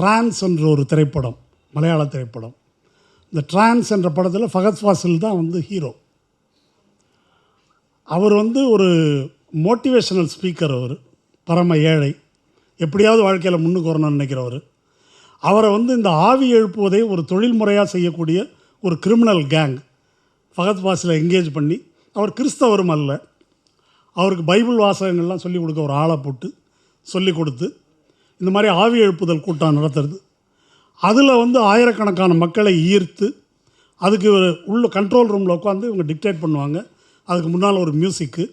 Trans என்ற ஒரு திரைப்படம் மலையாள திரைப்படம். இந்த டிரான்ஸ் என்ற படத்தில் ஃபகத் ஃபாசில் தான் வந்து ஹீரோ அவர் வந்து ஒரு மோட்டிவேஷனல் ஸ்பீக்கர் அவர் பரம ஏழை. எப்படியாவது வாழ்க்கையில் முன்னுக்கு வரணும்னு நினைக்கிறவர். அவரை வந்து இந்த ஆவி எழுப்புவதை ஒரு தொழில் முறையாக செய்யக்கூடிய ஒரு கிரிமினல் கேங் ஃபகத் ஃபாசிலை என்கேஜ் பண்ணி அவர் கிறிஸ்தவரும் அல்ல. அவருக்கு பைபிள் வாசகங்கள்லாம் சொல்லிக் கொடுக்க ஒரு ஆளை போட்டு சொல்லி கொடுத்து இந்த மாதிரி ஆவி எழுப்புதல் கூட்டம் நடத்துறது. அதில் வந்து ஆயிரக்கணக்கான மக்களை ஈர்த்து அதுக்கு உள்ள கண்ட்ரோல் ரூமில் உட்காந்து இவங்க டிக்டேட் பண்ணுவாங்க. அதுக்கு முன்னால் ஒரு மியூசிக்கு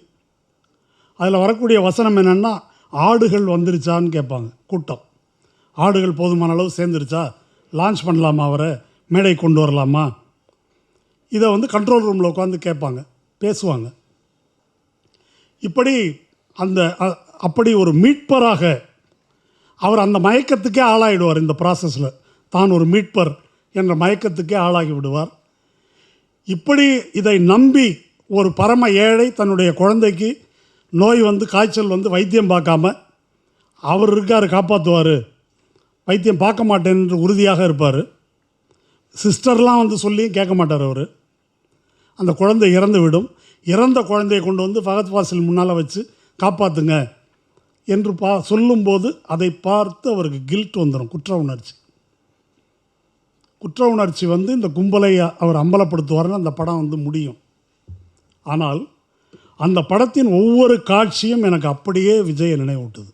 அதில் வரக்கூடிய வசனம் என்னென்னா ஆடுகள் வந்துருச்சான்னு கேட்பாங்க கூட்டம். ஆடுகள் போதுமான அளவு சேர்ந்துருச்சா? லான்ச் பண்ணலாமா அவரை? மேடை கொண்டு வரலாமா? இதை வந்து கண்ட்ரோல் ரூமில் உட்காந்து கேட்பாங்க பேசுவாங்க. இப்படி அந்த அ- அப்படி ஒரு மீட்பராக அவர் அந்த மயக்கத்துக்கே ஆளாகிடுவார் இந்த ப்ராசஸில் தான் ஒரு மீட்பர் என்ற மயக்கத்துக்கே ஆளாகி விடுவார். இப்படி இதை நம்பி ஒரு பரம ஏழை தன்னுடைய குழந்தைக்கு நோய் வந்து காய்ச்சல் வந்து வைத்தியம் பார்க்காம அவர் இருக்கார் காப்பாற்றுவார் வைத்தியம் பார்க்க மாட்டேன் என்று உறுதியாக இருப்பார். சிஸ்டர்லாம் வந்து சொல்லியும் கேட்க மாட்டார் அவர். அந்த குழந்தை இறந்து விடும் இறந்த குழந்தையை கொண்டு வந்து ஃபகத் வாசல் முன்னால் வச்சு காப்பாற்றுங்க என்று பா சொல்லும்போது அதை பார்த்து அவருக்கு கில்ட் வந்துடும் குற்ற உணர்ச்சி. குற்ற உணர்ச்சி வந்து இந்த கும்பலை அவர் அம்பலப்படுத்துவார்னு அந்த படம் வந்து முடியும். ஆனால் அந்த படத்தின் ஒவ்வொரு காட்சியும் எனக்கு அப்படியே விஜயை நினைவூட்டுது.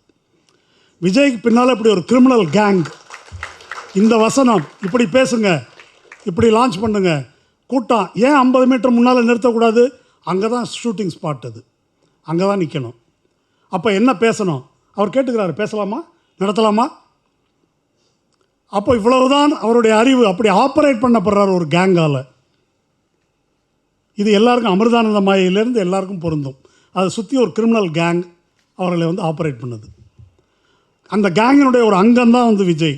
விஜய்க்கு பின்னால் இப்படி ஒரு கிரிமினல் கேங் இந்த வசனம் இப்படி பேசுங்க இப்படி லான்ச் பண்ணுங்க. கூட்டம் ஏன் ஐம்பது மீட்டர் முன்னால் நிறுத்தக்கூடாது? அங்கே தான் ஷூட்டிங் ஸ்பாட் அது. அங்கே தான் நிற்கணும் அப்போ என்ன பேசணும்? அவர் கேட்டுக்கிறாரு பேசலாமா? நடத்தலாமா? அப்போ இவ்வளவுதான் அவருடைய அறிவு. அப்படி ஆப்ரேட் பண்ணப்படுறார் ஒரு கேங்கால் இது எல்லாருக்கும் அமிர்தானந்த மாயிலேருந்து எல்லாருக்கும் பொருந்தும். அதை சுற்றி ஒரு கிரிமினல் கேங் அவர்களை வந்து ஆப்ரேட் பண்ணுது. அந்த கேங்கினுடைய ஒரு அங்கம் தான் வந்து விஜய்.